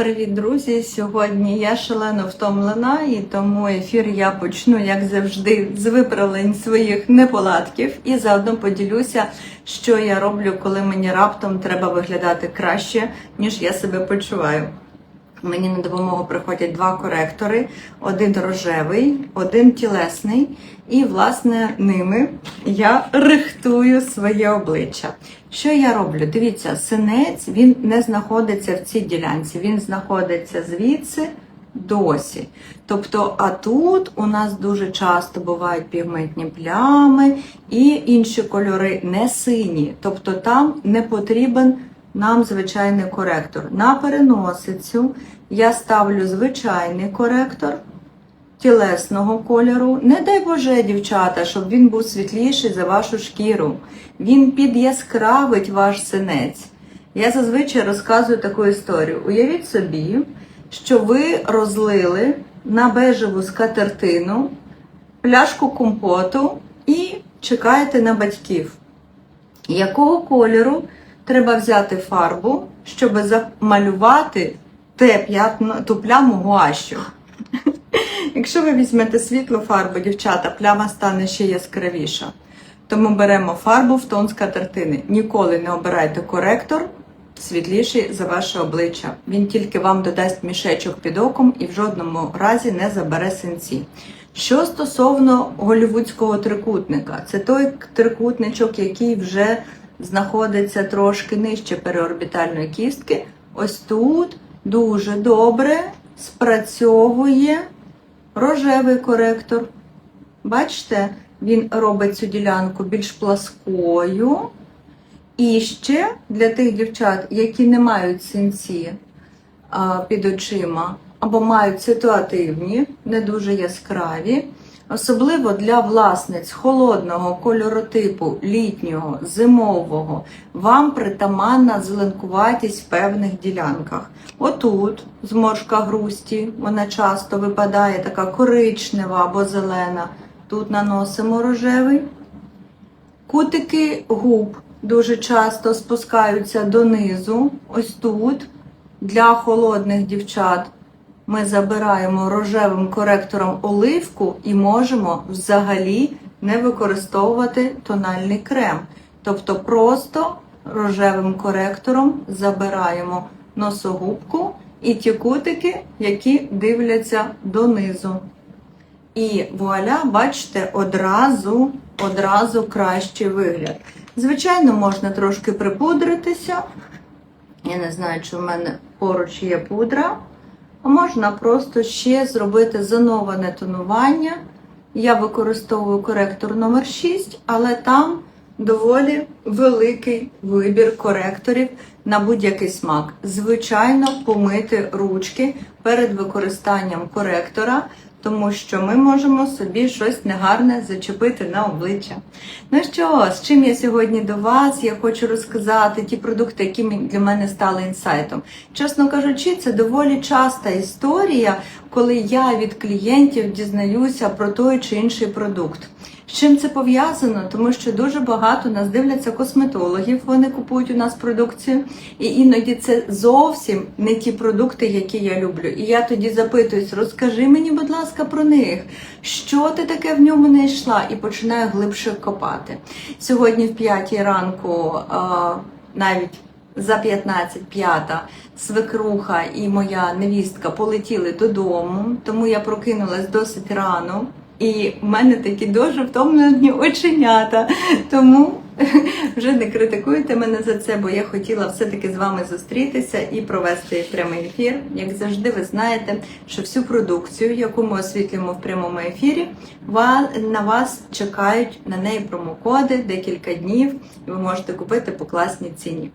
Привіт, друзі! Сьогодні я шалено втомлена, і тому ефір я почну, як завжди, з виправлень своїх неполадків і заодно поділюся, що я роблю, коли мені раптом треба виглядати краще, ніж я себе почуваю. Мені на допомогу приходять два коректори: один рожевий, один тілесний. І, власне, ними я рихтую своє обличчя. Що я роблю? Дивіться, синець він не знаходиться в цій ділянці, він знаходиться звідси досі. Тобто, а тут у нас дуже часто бувають пігментні плями і інші кольори не сині. Тобто там не потрібен нам звичайний коректор. На переносицю я ставлю звичайний коректор тілесного кольору. Не дай Боже, дівчата, щоб він був світліший за вашу шкіру. Він підяскравить ваш синець. Я зазвичай розказую таку історію. Уявіть собі, що ви розлили на бежеву скатертину пляшку компоту і чекаєте на батьків. Якого кольору треба взяти фарбу, щоб замалювати те п'ятно, ту пляму гуащу? Якщо ви візьмете світлу фарбу, дівчата, пляма стане ще яскравіша. Тому беремо фарбу в тон скатертини. Ніколи не обирайте коректор світліший за ваше обличчя. Він тільки вам додасть мішечок під оком і в жодному разі не забере синці. Що стосовно голівудського трикутника, це той трикутничок, який вже знаходиться трошки нижче переорбітальної кістки. Ось тут дуже добре спрацьовує рожевий коректор. Бачите, він робить цю ділянку більш пласкою. І ще для тих дівчат, які не мають синці під очима, або мають ситуативні, не дуже яскраві, особливо для власниць холодного кольоротипу, літнього, зимового, вам притаманна зеленкуватість в певних ділянках. Отут зморшка грусті, вона часто випадає така коричнева або зелена. Тут наносимо рожевий. Кутики губ дуже часто спускаються донизу. Ось тут. Для холодних дівчат ми забираємо рожевим коректором оливку і можемо взагалі не використовувати тональний крем. Тобто просто рожевим коректором забираємо носогубку і ті кутики, які дивляться донизу. І вуаля, бачите, одразу, одразу кращий вигляд. Звичайно, можна трошки припудритися. Я не знаю, чи в мене поруч є пудра. А можна просто ще зробити зоноване тонування. Я використовую коректор номер 6 але там доволі великий вибір коректорів на будь-який смак. Звичайно, помити ручки перед використанням коректора, тому що ми можемо собі щось негарне зачепити на обличчя. Ну що, з чим я сьогодні до вас? Я хочу розказати ті продукти, які для мене стали інсайтом. Чесно кажучи, це доволі часта історія, коли я від клієнтів дізнаюся про той чи інший продукт. З чим це пов'язано? Тому що дуже багато нас дивляться косметологів, вони купують у нас продукцію, і іноді це зовсім не ті продукти, які я люблю. І я тоді запитуюсь, розкажи мені, будь ласка, про них, що ти таке в ньому не йшла, і починаю глибше копати. Сьогодні в п'ятій ранку, а, навіть за 15 п'ята свекруха і моя невістка полетіли додому, тому я прокинулась досить рано. І в мене такі дуже втомлені оченята. Тому вже не критикуйте мене за це, бо я хотіла все-таки з вами зустрітися і провести прямий ефір. Як завжди, ви знаєте, що всю продукцію, яку ми освітлюємо в прямому ефірі, на вас чекають на неї промокоди декілька днів, і ви можете купити по класній ціні.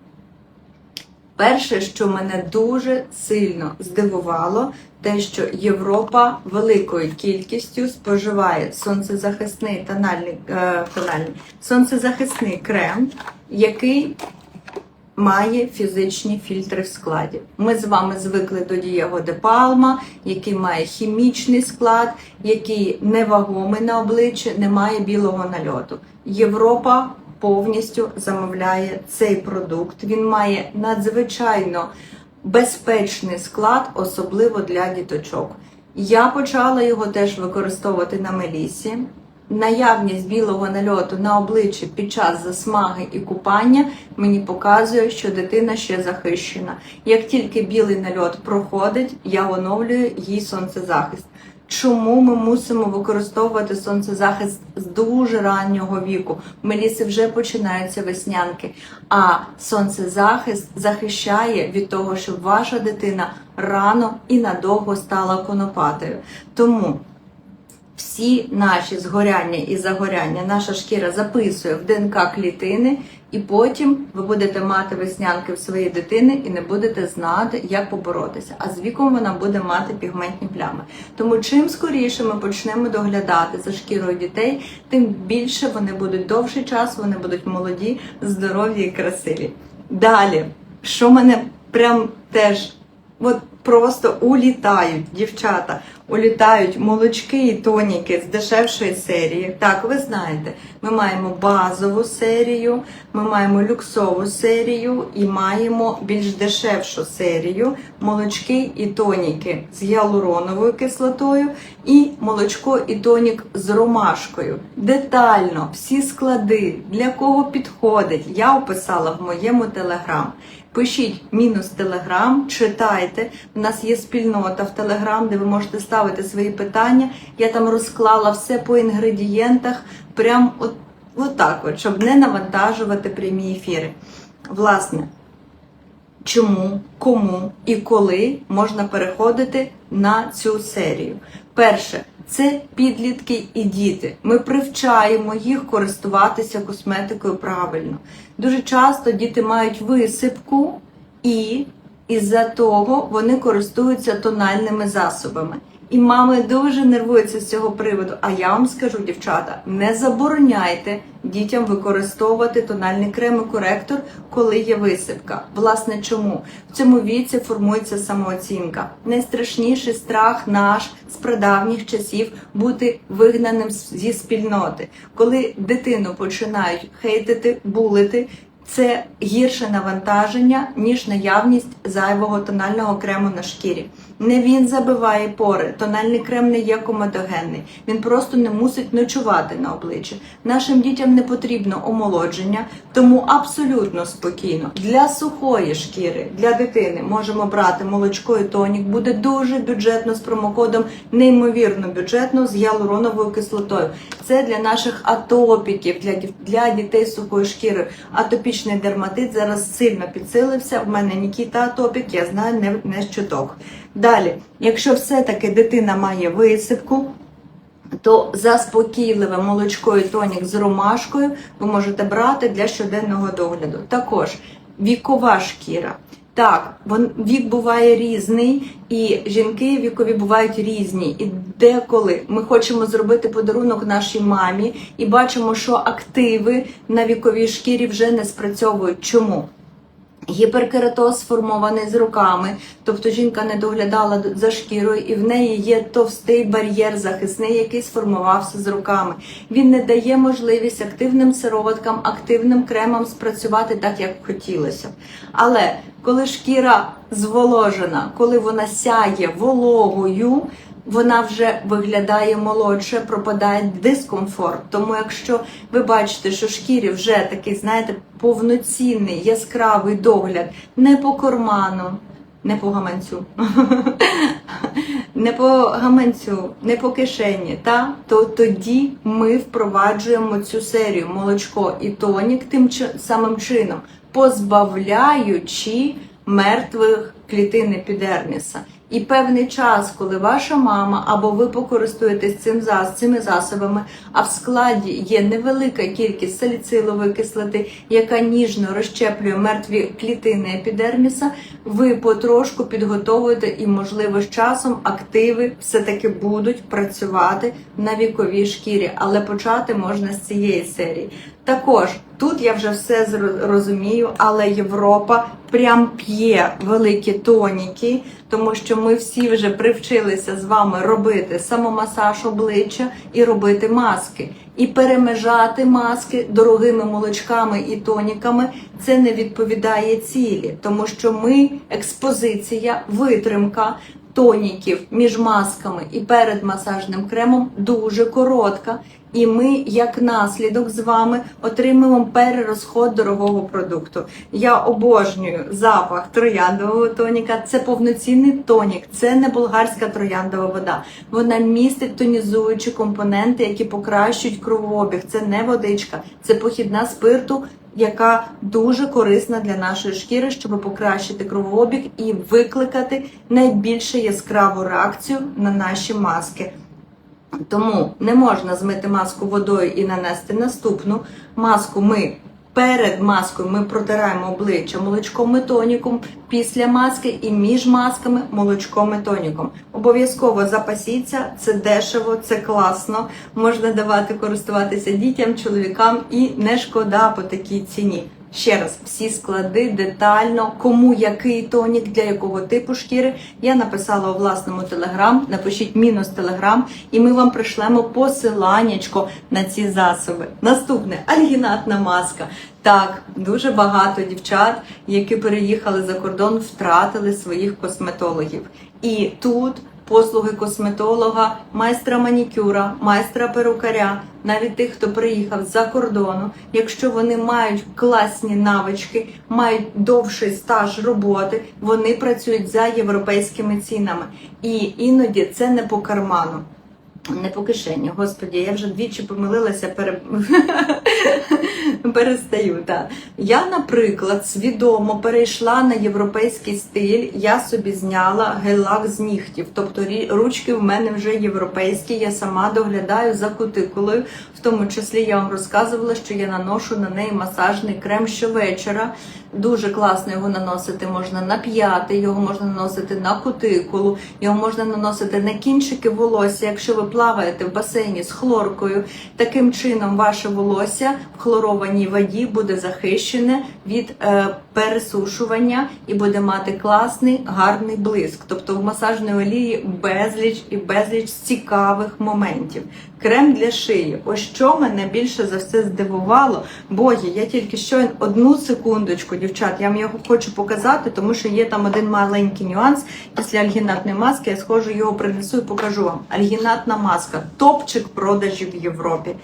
Перше, що мене дуже сильно здивувало, те, що Європа великою кількістю споживає сонцезахисний тональний, е, тональний сонцезахисний крем, який має фізичні фільтри в складі. Ми з вами звикли до Дієго де Палма, який має хімічний склад, який невагомий на обличчі, не має білого нальоту. Європа повністю замовляє цей продукт. Він має надзвичайно безпечний склад, особливо для діточок. Я почала його теж використовувати на мелісі. Наявність білого нальоту на обличчі під час засмаги і купання мені показує, що дитина ще захищена. Як тільки білий нальот проходить, я оновлюю їй сонцезахист. Чому ми мусимо використовувати сонцезахист з дуже раннього віку? В Меліси вже починаються веснянки, а сонцезахист захищає від того, щоб ваша дитина рано і надовго стала конопатою. Тому всі наші згоряння і загоряння наша шкіра записує в ДНК клітини, і потім ви будете мати веснянки в своїй дитини і не будете знати, як поборотися. А з віком вона буде мати пігментні плями. Тому чим скоріше ми почнемо доглядати за шкірою дітей, тим більше вони будуть довший час, вони будуть молоді, здорові і красиві. Далі, що мене прям теж от просто улітають, дівчата, улітають молочки і тоніки з дешевшої серії. Так, ви знаєте, ми маємо базову серію, ми маємо люксову серію і маємо більш дешевшу серію молочки і тоніки з гіалуроновою кислотою і молочко і тонік з ромашкою. Детально всі склади, для кого підходить, я описала в моєму телеграм. Пишіть мінус Телеграм, читайте. У нас є спільнота в Телеграм, де ви можете ставити свої питання. Я там розклала все по інгредієнтах, прям от, от так от, щоб не навантажувати прямі ефіри. Власне, чому, кому і коли можна переходити на цю серію. Перше, це підлітки і діти. Ми привчаємо їх користуватися косметикою правильно. Дуже часто діти мають висипку і із-за того вони користуються тональними засобами. І мами дуже нервуються з цього приводу. А я вам скажу, дівчата, не забороняйте дітям використовувати тональний крем і коректор, коли є висипка. Власне, чому в цьому віці формується самооцінка? Найстрашніший страх наш з прадавніх часів бути вигнаним зі спільноти, коли дитину починають хейтити, булити. Це гірше навантаження, ніж наявність зайвого тонального крему на шкірі. Не він забиває пори, тональний крем не є комедогенний. Він просто не мусить ночувати на обличчі. Нашим дітям не потрібно омолодження, тому абсолютно спокійно. Для сухої шкіри, для дитини можемо брати молочко і тонік. Буде дуже бюджетно з промокодом, неймовірно бюджетно з гіалуроновою кислотою. Це для наших атопіків, для, для дітей з сухою шкірою. Атопічний дерматит зараз сильно підсилився. В мене Нікіта атопік, я знаю не, не з чуток. Далі, якщо все-таки дитина має висипку, то заспокійливе молочко і тонік з ромашкою ви можете брати для щоденного догляду. Також вікова шкіра. Так, вік буває різний, і жінки вікові бувають різні. І деколи ми хочемо зробити подарунок нашій мамі і бачимо, що активи на віковій шкірі вже не спрацьовують. Чому? Гіперкератоз сформований з руками, тобто жінка не доглядала за шкірою, і в неї є товстий бар'єр захисний, який сформувався з руками. Він не дає можливість активним сироваткам, активним кремам спрацювати так, як хотілося. Але коли шкіра зволожена, коли вона сяє вологою, вона вже виглядає молодше, пропадає дискомфорт. Тому, якщо ви бачите, що шкірі вже такий, знаєте, повноцінний яскравий догляд не по карману, не по гаманцю, не по гаманцю, не по кишені, та то тоді ми впроваджуємо цю серію молочко і тонік тим самим чином, позбавляючи мертвих клітин епідерміса. І певний час, коли ваша мама або ви покористуєтесь цим зас- цими засобами, а в складі є невелика кількість саліцилової кислоти, яка ніжно розщеплює мертві клітини епідерміса, ви потрошку підготовуєте і, можливо, з часом активи все-таки будуть працювати на віковій шкірі, але почати можна з цієї серії. Також тут я вже все зро- розумію, але Європа прям п'є великі тоніки, тому що ми всі вже привчилися з вами робити самомасаж обличчя і робити маски. І перемежати маски дорогими молочками і тоніками це не відповідає цілі, тому що ми експозиція, витримка тоніків між масками і перед масажним кремом дуже коротка. І ми, як наслідок, з вами отримуємо перерозход дорогого продукту. Я обожнюю запах трояндового тоніка. Це повноцінний тонік, це не болгарська трояндова вода. Вона містить тонізуючі компоненти, які покращують кровообіг. Це не водичка, це похідна спирту, яка дуже корисна для нашої шкіри, щоб покращити кровообіг і викликати найбільше яскраву реакцію на наші маски. Тому не можна змити маску водою і нанести наступну маску. Ми перед маскою ми протираємо обличчя молочком і тоніком, після маски і між масками молочком і тоніком. Обов'язково запасіться, це дешево, це класно. Можна давати користуватися дітям, чоловікам і не шкода по такій ціні. Ще раз, всі склади детально, кому який тонік, для якого типу шкіри. Я написала у власному телеграм. Напишіть мінус телеграм, і ми вам пришлемо посиланнячко на ці засоби. Наступне альгінатна маска. Так, дуже багато дівчат, які переїхали за кордон, втратили своїх косметологів. І тут послуги косметолога, майстра манікюра, майстра перукаря, навіть тих, хто приїхав з-за кордону, якщо вони мають класні навички, мають довший стаж роботи, вони працюють за європейськими цінами. І іноді це не по карману. Не по кишені, господі, я вже двічі помилилася, пере... перестаю. Так. Я, наприклад, свідомо перейшла на європейський стиль, я собі зняла гель-лак з нігтів. Тобто ручки в мене вже європейські, я сама доглядаю за кутикулою. В тому числі я вам розказувала, що я наношу на неї масажний крем щовечора. Дуже класно його наносити можна на п'яти, його можна наносити на кутикулу, його можна наносити на кінчики волосся, якщо ви плаваєте в басейні з хлоркою. Таким чином ваше волосся в хлорованій воді буде захищене від е, пересушування і буде мати класний гарний блиск. Тобто в масажній олії безліч і безліч цікавих моментів. Крем для шиї. Ось що мене більше за все здивувало. Боги, я тільки щойно одну секундочку, дівчат, я вам його хочу показати, тому що є там один маленький нюанс. Після альгінатної маски я схожу його принесу і покажу вам. Альгінатна маска топчик продажів в Європі.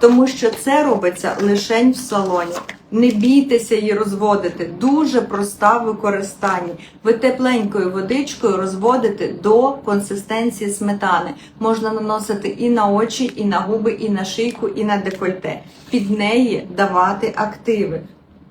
Тому що це робиться лише в салоні. Не бійтеся її розводити. Дуже проста в використанні. Ви тепленькою водичкою розводите до консистенції сметани. Можна наносити і на очі, і на губи, і на шийку, і на декольте. Під неї давати активи.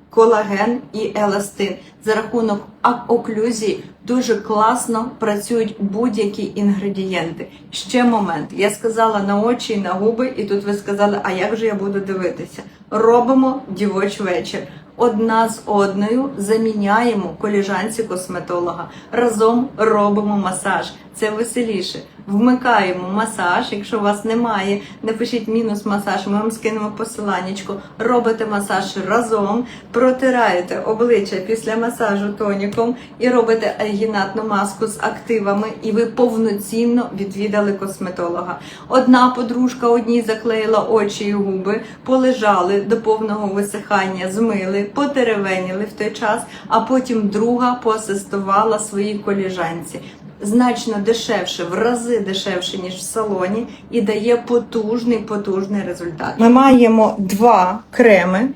Колаген і еластин за рахунок оклюзії дуже класно працюють будь-які інгредієнти. Ще момент. Я сказала на очі і на губи, і тут ви сказали, а як же я буду дивитися? Робимо дівоч вечір. Одна з одною заміняємо коліжанці косметолога. Разом робимо масаж. Це веселіше. Вмикаємо масаж. Якщо у вас немає, напишіть мінус масаж. Ми вам скинемо посиланнячко. Робите масаж разом, протираєте обличчя після масажу тоніком і робите альгінатну маску з активами, і ви повноцінно відвідали косметолога. Одна подружка одній заклеїла очі і губи, полежали до повного висихання, змили, потеревеніли в той час, а потім друга поасистувала своїй коліжанці значно дешевше, в рази дешевше, ніж в салоні, і дає потужний, потужний результат. Ми маємо два креми,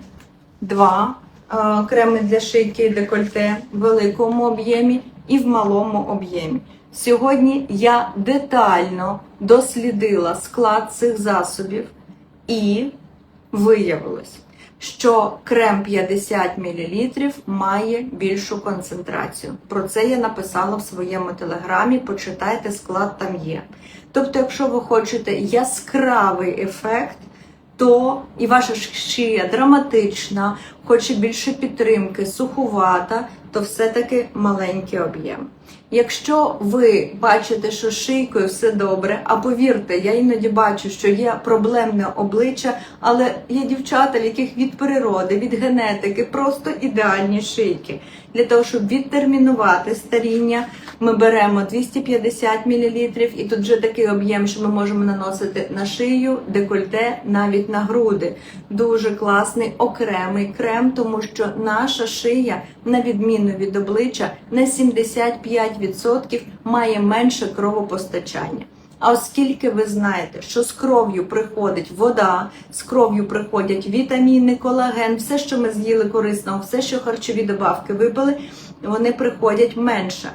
два е, креми для шийки і декольте в великому об'ємі і в малому об'ємі. Сьогодні я детально дослідила склад цих засобів і виявилось, що крем 50 мл має більшу концентрацію. Про це я написала в своєму телеграмі. Почитайте, склад там є. Тобто, якщо ви хочете яскравий ефект, то і ваша шия драматична, хоче більше підтримки, сухувата, то все-таки маленький об'єм. Якщо ви бачите, що шийкою все добре, а повірте, я іноді бачу, що є проблемне обличчя, але є дівчата, в яких від природи, від генетики просто ідеальні шийки. Для того, щоб відтермінувати старіння, ми беремо 250 мл, і тут вже такий об'єм, що ми можемо наносити на шию, декольте, навіть на груди. Дуже класний окремий крем, тому що наша шия, на відміну від обличчя, на 75% має менше кровопостачання. А оскільки ви знаєте, що з кров'ю приходить вода, з кров'ю приходять вітаміни, колаген, все, що ми з'їли корисного, все, що харчові добавки випили, вони приходять менше.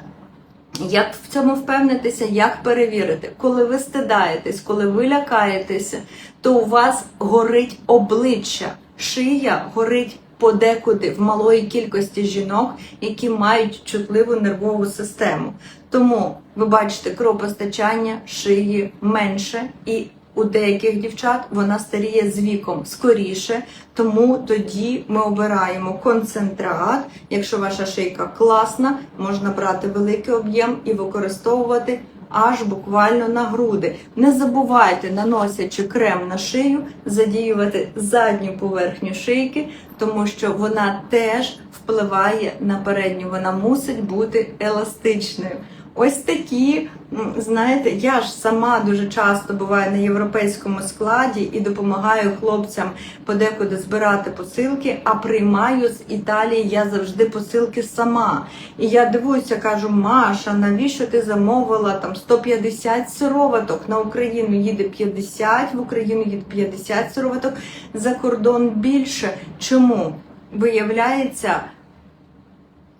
Як в цьому впевнитися, як перевірити? Коли ви стидаєтесь, коли ви лякаєтеся, то у вас горить обличчя, шия горить подекуди в малої кількості жінок, які мають чутливу нервову систему. Тому ви бачите кровопостачання шиї менше і. У деяких дівчат вона старіє з віком скоріше, тому тоді ми обираємо концентрат. Якщо ваша шийка класна, можна брати великий об'єм і використовувати аж буквально на груди. Не забувайте, наносячи крем на шию, задіювати задню поверхню шийки, тому що вона теж впливає на передню. Вона мусить бути еластичною. Ось такі, знаєте, я ж сама дуже часто буваю на європейському складі і допомагаю хлопцям подекуди збирати посилки, а приймаю з Італії я завжди посилки сама. І я дивуюся, кажу, Маша, навіщо ти замовила там 150 сироваток? На Україну їде 50, в Україну їде 50 сироваток, за кордон більше. Чому? Виявляється,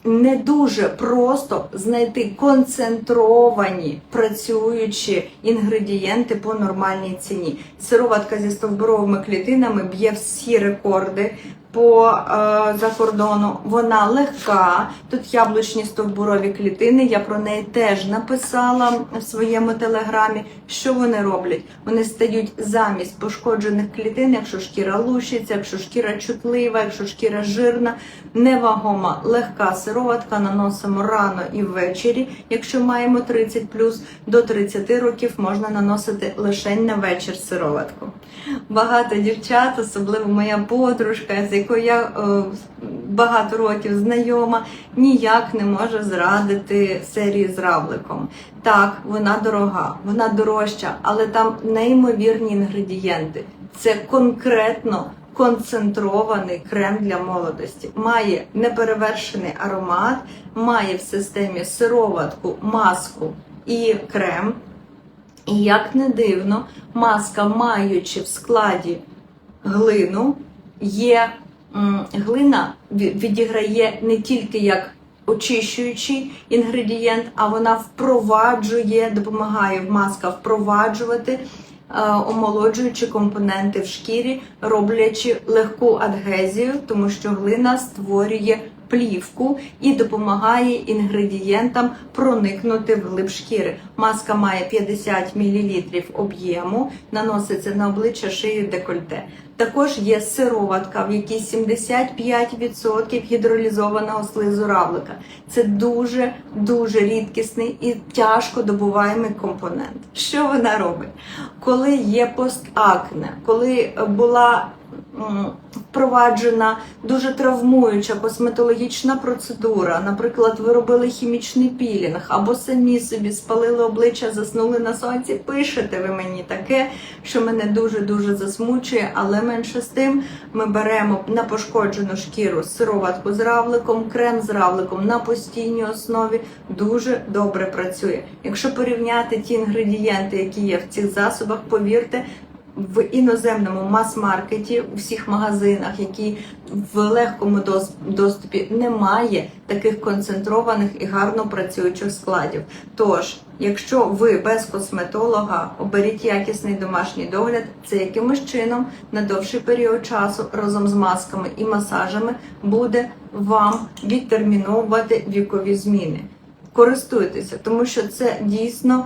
не дуже просто знайти концентровані працюючі інгредієнти по нормальній ціні. Сироватка зі стовбуровими клітинами б'є всі рекорди по е, за кордону. Вона легка. Тут яблучні стовбурові клітини. Я про неї теж написала в своєму телеграмі. Що вони роблять? Вони стають замість пошкоджених клітин, якщо шкіра лущиться, якщо шкіра чутлива, якщо шкіра жирна, невагома, легка сироватка наносимо рано і ввечері. Якщо маємо 30 плюс до 30 років, можна наносити лише на вечір сироватку. Багато дівчат, особливо моя подружка, з якою я е, багато років знайома, ніяк не може зрадити серії з равликом. Так, вона дорога, вона дорожча, але там неймовірні інгредієнти. Це конкретно концентрований крем для молодості. Має неперевершений аромат, має в системі сироватку, маску і крем. І як не дивно, маска, маючи в складі глину, є глина відіграє не тільки як очищуючий інгредієнт, а вона впроваджує, допомагає маска впроваджувати е, омолоджуючі компоненти в шкірі, роблячи легку адгезію, тому що глина створює плівку і допомагає інгредієнтам проникнути в глиб шкіри. Маска має 50 мл об'єму, наноситься на обличчя шию декольте. Також є сироватка, в якій 75% гідролізованого слизу равлика. Це дуже дуже рідкісний і тяжко добуваємий компонент. Що вона робить? Коли є постакне, коли була впроваджена дуже травмуюча косметологічна процедура. Наприклад, ви робили хімічний пілінг або самі собі спалили обличчя, заснули на сонці. Пишете ви мені таке, що мене дуже дуже засмучує, але менше з тим ми беремо на пошкоджену шкіру сироватку з равликом, крем з равликом на постійній основі. Дуже добре працює. Якщо порівняти ті інгредієнти, які є в цих засобах, повірте, в іноземному мас-маркеті, у всіх магазинах, які в легкому дос- доступі немає таких концентрованих і гарно працюючих складів. Тож, якщо ви без косметолога оберіть якісний домашній догляд, це якимось чином на довший період часу разом з масками і масажами буде вам відтерміновувати вікові зміни. Користуйтеся, тому що це дійсно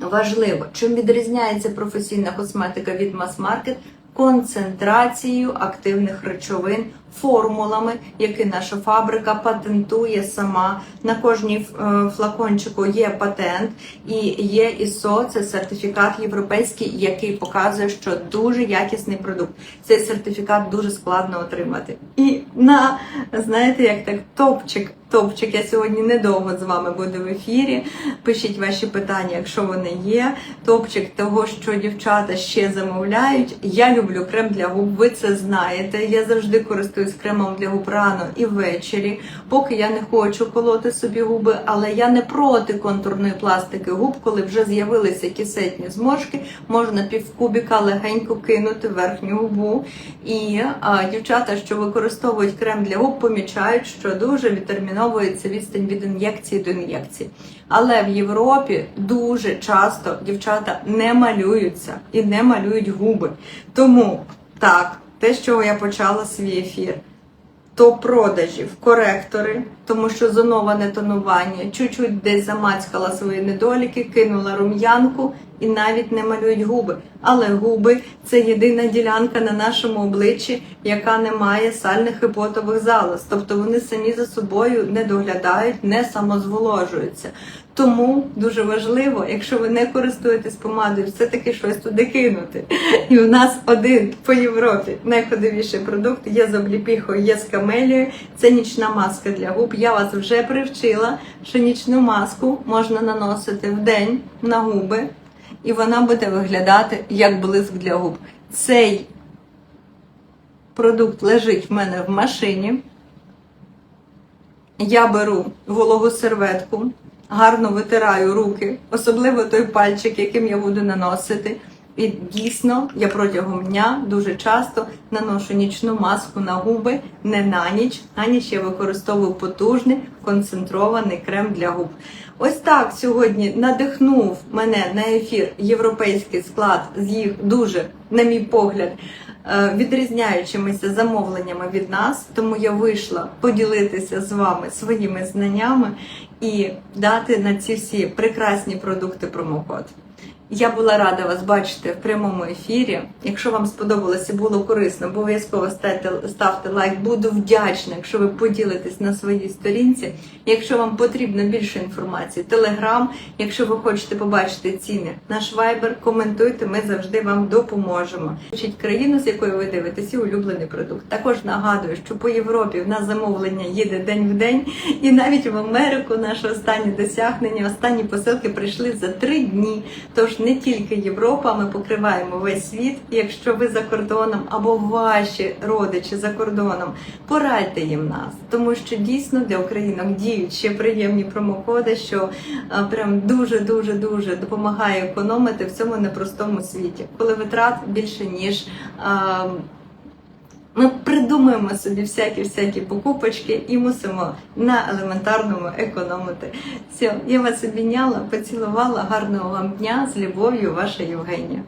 важливо. Чим відрізняється професійна косметика від мас-маркет? Концентрацією активних речовин, формулами, які наша фабрика патентує сама. На кожній е, флакончику є патент і є ISO, це сертифікат європейський, який показує, що дуже якісний продукт. Цей сертифікат дуже складно отримати. І на, знаєте, як так, топчик. Топчик, я сьогодні недовго з вами буду в ефірі. Пишіть ваші питання, якщо вони є. Топчик того, що дівчата ще замовляють. Я люблю крем для губ, ви це знаєте. Я завжди користуюсь кремом для губ рано і ввечері. Поки я не хочу колоти собі губи, але я не проти контурної пластики губ, коли вже з'явилися кисетні зморшки, можна півкубіка легенько кинути верхню губу. І а, дівчата, що використовують крем для губ, помічають, що дуже відтерміновується відстань від ін'єкції до ін'єкції. Але в Європі дуже часто дівчата не малюються і не малюють губи. Тому так, те, з чого я почала свій ефір. То продажів, коректори, тому що зоноване тонування, чуть-чуть десь замацькала свої недоліки, кинула рум'янку і навіть не малюють губи. Але губи це єдина ділянка на нашому обличчі, яка не має сальних і потових залоз. Тобто вони самі за собою не доглядають, не самозволожуються. Тому дуже важливо, якщо ви не користуєтесь помадою, все-таки щось туди кинути. І у нас один по Європі найходовіший продукт є з обліпіхою, є з камелією. Це нічна маска для губ. Я вас вже привчила, що нічну маску можна наносити в день на губи, і вона буде виглядати як блиск для губ. Цей продукт лежить в мене в машині. Я беру вологу серветку, гарно витираю руки, особливо той пальчик, яким я буду наносити. І дійсно, я протягом дня дуже часто наношу нічну маску на губи не на ніч. На ніч я використовую потужний концентрований крем для губ. Ось так сьогодні надихнув мене на ефір європейський склад з їх дуже, на мій погляд, е, відрізняючимися замовленнями від нас. Тому я вийшла поділитися з вами своїми знаннями і дати на ці всі прекрасні продукти промокод. Я була рада вас бачити в прямому ефірі. Якщо вам сподобалося було корисно, обов'язково ставте, ставте лайк. Буду вдячна, якщо ви поділитесь на своїй сторінці. Якщо вам потрібно більше інформації, телеграм. Якщо ви хочете побачити ціни, наш вайбер, коментуйте, ми завжди вам допоможемо. Пишіть країну, з якої ви дивитесь, і улюблений продукт. Також нагадую, що по Європі в нас замовлення їде день в день, і навіть в Америку наше останнє досягнення, останні посилки прийшли за три дні. Тож не тільки Європа, ми покриваємо весь світ. Якщо ви за кордоном або ваші родичі за кордоном, порадьте їм нас, тому що дійсно для українок діють ще приємні промокоди, що а, прям дуже дуже дуже допомагає економити в цьому непростому світі, коли витрат більше ніж. Ми придумуємо собі всякі всякі покупочки і мусимо на елементарному економити. Все, я вас обійняла, поцілувала. Гарного вам дня з любов'ю, ваша Євгенія.